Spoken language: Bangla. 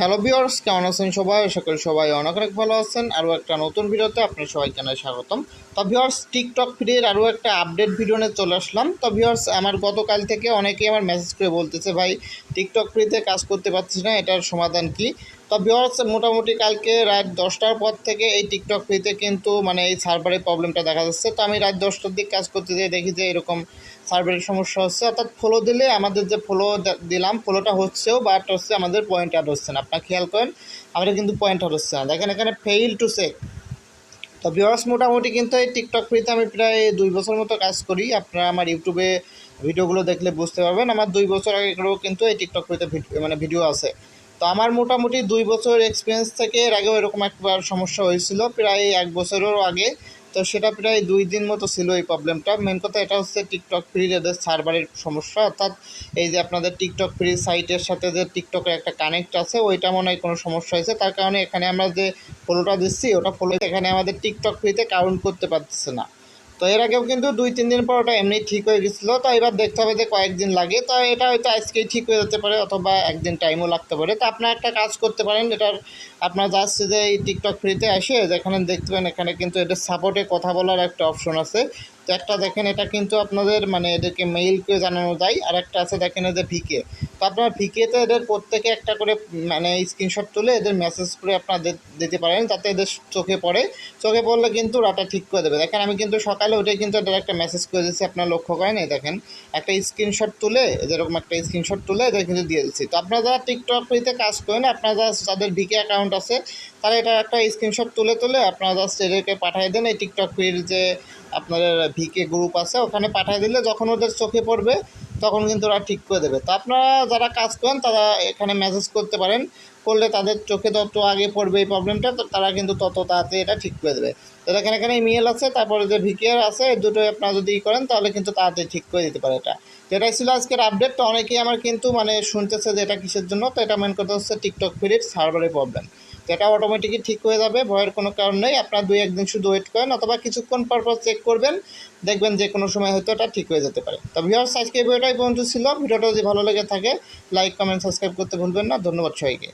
হ্যালো ভিওর্স কেমন আছেন সবাই? সকল সবাই অনেক অনেক ভালো আছেন। আরও একটা নতুন ভিডিওতে আপনি সবাইকে জানাই স্বাগতম। তো ভিওর্স টিকটক ফ্রির আরও একটা আপডেট ভিডিও নিয়ে চলে আসলাম। তো ভিওর্স আমার গতকাল থেকে অনেকেই আমার মেসেজ করে বলতেছে, ভাই টিকটক ফ্রিতে কাজ করতে পারছি না, এটার সমাধান কি? তো ভিওর্স মোটামুটি কালকে রাত দশটার পর থেকে এই টিকটক ফ্রিতে কিন্তু মানে এই সার্ভারের প্রবলেমটা দেখা যাচ্ছে। তো আমি রাত দশটার দিক কাজ করতে যেয়ে দেখি যে এরকম সার্ভারের সমস্যা হচ্ছে। অর্থাৎ ফলো দিলে আমাদের যে ফলো দিলাম ফলোটা হচ্ছেও বাট হচ্ছে আমাদের পয়েন্ট অ্যাড হচ্ছে না। আপনার খেয়াল করেন, আমাদের কিন্তু পয়েন্ট অ্যাড হচ্ছে না। দেখেন এখানে ফেইল টু চেক তো ভিওয়ার্স মোটামুটি কিন্তু এই টিকটক ফ্রিতে আমি প্রায় দুই বছর মতো কাজ করি। আপনারা আমার ইউটিউবে ভিডিওগুলো দেখলে বুঝতে পারবেন। আমার দুই বছর আগেও কিন্তু এই টিকটক ফ্রিতে মানে ভিডিও আছে। তো আমার মোটামুটি দুই বছর এক্সপিরিয়েন্স থেকে এর আগেও এরকম একবার সমস্যা হয়েছিল, প্রায় এক বছরেরও আগে। তো সেটা প্রায় দুই দিন মতো ছিল এই প্রবলেমটা মেন কথা এটা হচ্ছে টিকটক ফ্রি এদের সার্ভারের সমস্যা, অর্থাৎ এই যে আপনাদের টিকটক ফ্রি সাইটের সাথে যে টিকটকের একটা কানেক্ট আছে, ওইটা মনে হয় কোনো সমস্যা হয়েছে। তার কারণে এখানে আমরা যে ফলোটা দিচ্ছি, ওটা ফলো এখানে আমাদের টিকটক ফ্রিতে কাউন্ট করতে পারতেছে না। তো এর আগেও কিন্তু দুই, তিন দিন পর ওটা এমনি ঠিক হয়ে গেছিল। তো এবার দেখতে হবে যে কয়েকদিন লাগে। তো এটা হয়তো আজকেই ঠিক হয়ে যেতে পারে অথবা একদিন টাইমও লাগতে পারে। তো আপনার একটা কাজ করতে পারেন। এটার আপনার যাচ্ছে যে এই টিকটক ফ্রিতে আসে যেখানে দেখতে পাবেন এখানে কিন্তু এটা সাপোর্টে কথা বলার একটা অপশন আছে। তো একটা দেখেন, এটা কিন্তু আপনাদের মানে এদেরকে মেইল করে জানানো যায়। আর একটা আছে দেখেন এদের ভিকে তো আপনার ভিকেতে এদের প্রত্যেকে একটা করে মানে স্ক্রিনশট তুলে এদের মেসেজ করে আপনার দিতে পারেন, যাতে এদের চোখে পড়ে। চোখে পড়লে কিন্তু রাটা ঠিক করে দেবে। দেখেন, আমি কিন্তু সকালে উঠে কিন্তু এদের একটা মেসেজ করে দিচ্ছি আপনার লক্ষ্য করেন, এই দেখেন, একটা স্ক্রিনশট তুলে, যেরকম একটা স্ক্রিনশট তুলে এদের কিন্তু দিয়ে দিচ্ছি। তো আপনারা যারা টিকটক ফ্রিতে কাজ করেন, আপনারা যারা, যাদের ভিকে অ্যাকাউন্ট আছে, তারা এটা একটা স্ক্রিনশট তুলে তুলে আপনারা জাস্ট এদেরকে পাঠিয়ে দেন, এই টিকটক ফ্রির যে আপনাদের ভিকে গ্রুপ আছে, ওখানে পাঠিয়ে দিলে যখন ওদের চোখে পড়বে, তখন কিন্তু ওরা ঠিক করে দেবে। তো আপনারা যারা কাজ করেন, তারা এখানে মেসেজ করতে পারেন, করলে তাদের চোখে তত আগে পড়বে এই প্রবলেমটা তো তারা কিন্তু তত তাড়াতাড়ি এটা ঠিক করে দেবে। তো দেখেন, এখানে ইমেল আছে, তারপরে যে ভিকেআর আছে দুটোই আপনারা যদি করেন, তাহলে কিন্তু তাড়াতাড়ি ঠিক করে দিতে পারে এটা। তো এটাই ছিল আজকের আপডেট তো অনেকেই আমার কিন্তু মানে শুনতেছে যে এটা কিসের জন্য, তো এটা মেন কথা হচ্ছে টিকটক ফিরির সার্ভারের প্রবলেম এটা অটোমেটিকই ঠিক হয়ে যাবে, ভয়ের কোনো কারণ নেই। আপনার দুই একদিন শুধু ওয়েট করেন অথবা কিছুক্ষণ পর পর চেক করবেন, দেখবেন যে কোনো সময় হয়তো এটা ঠিক হয়ে যেতে পারে। তো ভিওর্স আজকে ভিডিওটাই পর্যন্ত ছিল। ভিডিওটা যদি ভালো লেগে থাকে লাইক কমেন্ট সাবস্ক্রাইব করতে ভুলবেন না। ধন্যবাদ সবাইকে।